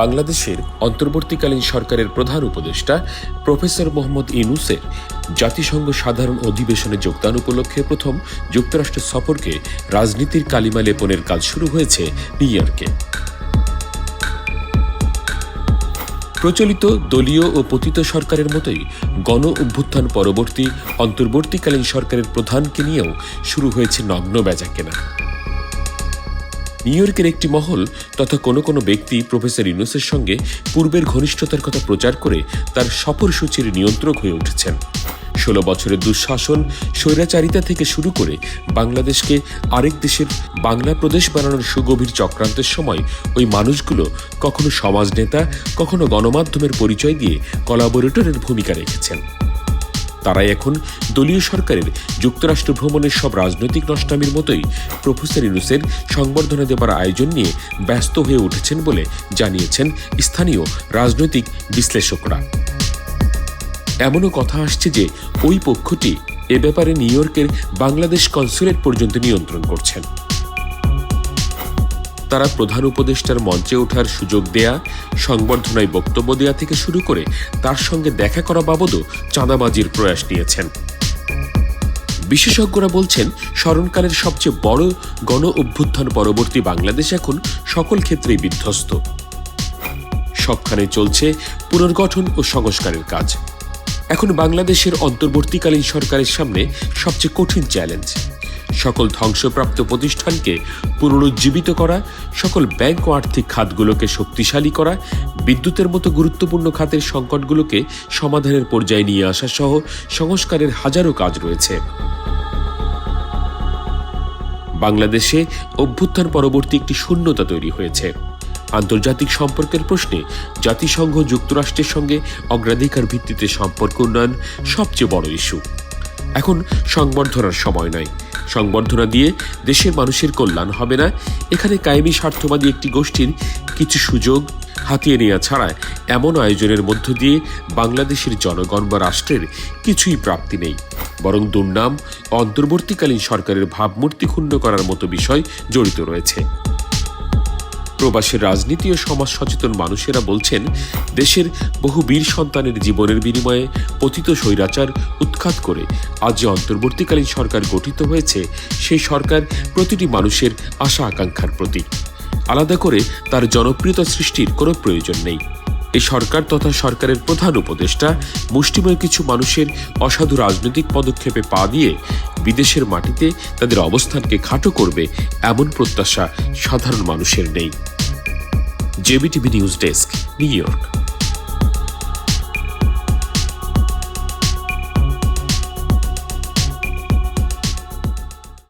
বাংলাদেশের অন্তর্বর্তীকালীন সরকারের প্রধান উপদেষ্টা প্রফেসর মোহাম্মদ ইনুসের জাতিসংঘ সাধারণ অধিবেশনে যোগদান উপলক্ষে প্রথম যুক্তরাষ্ট্র সফরকে রাজনীতির কালিমা লেপনের কাজ শুরু হয়েছে নিউ ইয়র্কে। প্রচলিত দলীয় ও পতিত সরকারের মতোই গণ অভ্যুত্থান পরবর্তী অন্তর্বর্তীকালীন সরকারের প্রধানকে নিয়েও শুরু হয়েছে নগ্ন বেচাকেনা। নিউ ইয়র্কের একটি মহল তথা কোনো কোনো ব্যক্তি প্রফেসর ইউনুসের সঙ্গে পূর্বের ঘনিষ্ঠতার কথা প্রচার করে তার সফরসূচির নিয়ন্ত্রক হয়ে উঠেছেন। ষোলো বছরের দুঃশাসন, স্বৈরাচারিতা থেকে শুরু করে বাংলাদেশকে আরেক দেশের বাংলা প্রদেশ বানানোর সুগভীর চক্রান্তের সময় ওই মানুষগুলো কখনো সমাজ নেতা কখনো গণমাধ্যমের পরিচয় দিয়ে কলাবোরেটরের ভূমিকা রেখেছেন। তারাই এখন দলীয় সরকারের যুক্তরাষ্ট্র ভ্রমণের সব রাজনৈতিক নষ্টামির মতোই। প্রফেসর ইউনুসের সংবর্ধনা দেবার আয়োজন নিয়ে ব্যস্ত হয়ে উঠেছেন বলে জানিয়েছেন স্থানীয় রাজনৈতিক বিশ্লেষকরা। এমনও কথা আসছে যে ওই পক্ষটি এ ব্যাপারে নিউ ইয়র্কের বাংলাদেশ কনসুলেট পর্যন্ত নিয়ন্ত্রণ করছেন। তারা প্রধান উপদেষ্টার মঞ্চে ওঠার সুযোগ দেয়া, সংবর্ধনায় বক্তব্য দেয়া থেকে শুরু করে তার সঙ্গে দেখা করা বাবদও চাঁদাবাজির প্রয়াস নিয়েছেন। বিশেষজ্ঞরা বলছেন, স্মরণকালের সবচেয়ে বড় গণ অভ্যুত্থান পরবর্তী বাংলাদেশ এখন সকল ক্ষেত্রেই বিধ্বস্ত। সবখানে চলছে পুনর্গঠন ও সংস্কারের কাজ। এখন বাংলাদেশের অন্তর্বর্তীকালীন সরকারের সামনে সবচেয়ে কঠিন চ্যালেঞ্জ। সকল ধ্বংসপ্রাপ্ত প্রতিষ্ঠানকে পুনরুজ্জীবিত করা, সকল ব্যাংক ও আর্থিক খাতগুলোকে শক্তিশালী করা, বিদ্যুতের মতো গুরুত্বপূর্ণ খাতের সংকটগুলোকে সমাধানের পর্যায়ে নিয়ে আসা সহ সংস্কারের হাজারো কাজ রয়েছে। বাংলাদেশে অভ্যুত্থান পরবর্তী একটি শূন্যতা তৈরি হয়েছে। আন্তর্জাতিক সম্পর্কের প্রশ্নে জাতিসংঘ যুক্তরাষ্ট্রের সঙ্গে অগ্রাধিকার ভিত্তিতে সম্পর্ক উন্নয়ন সবচেয়ে বড় ইস্যু। এখন সংবর্ধনার সময় নয়। সংবর্ধনা দিয়ে দেশের মানুষের কল্যাণ হবে না। এখানে কায়েমি স্বার্থবাদী একটি গোষ্ঠীর কিছু সুযোগ হাতিয়ে নেওয়া ছাড়া এমন আয়োজনের মধ্য দিয়ে বাংলাদেশের জনগণ বা রাষ্ট্রের কিছুই প্রাপ্তি নেই। বরং দুর্নাম, অন্তর্বর্তীকালীন সরকারের ভাবমূর্তি ক্ষুণ্ণ করার মতো বিষয় জড়িত রয়েছে। প্রবাসের রাজনীতি ও সমাজ সচেতন মানুষেরা বলছেন, দেশের বহু বীর সন্তানের জীবনের বিনিময়ে পতিত স্বৈরাচার উৎখাত করে আজ যে অন্তর্বর্তীকালীন সরকার গঠিত হয়েছে, সেই সরকার প্রতিটি মানুষের আশা আকাঙ্ক্ষার প্রতীক। আলাদা করে তার জনপ্রিয়তা সৃষ্টির কোনো প্রয়োজন নেই। এই সরকার তথা সরকারের প্রধান উপদেষ্টা, মুষ্টিময় কিছু মানুষের অসাধু রাজনৈতিক পদক্ষেপে পা দিয়ে বিদেশের মাটিতে তাদের অবস্থানকে খাটো করবে এমন প্রত্যাশা সাধারণ মানুষের নেই। JBTV news desk, New York.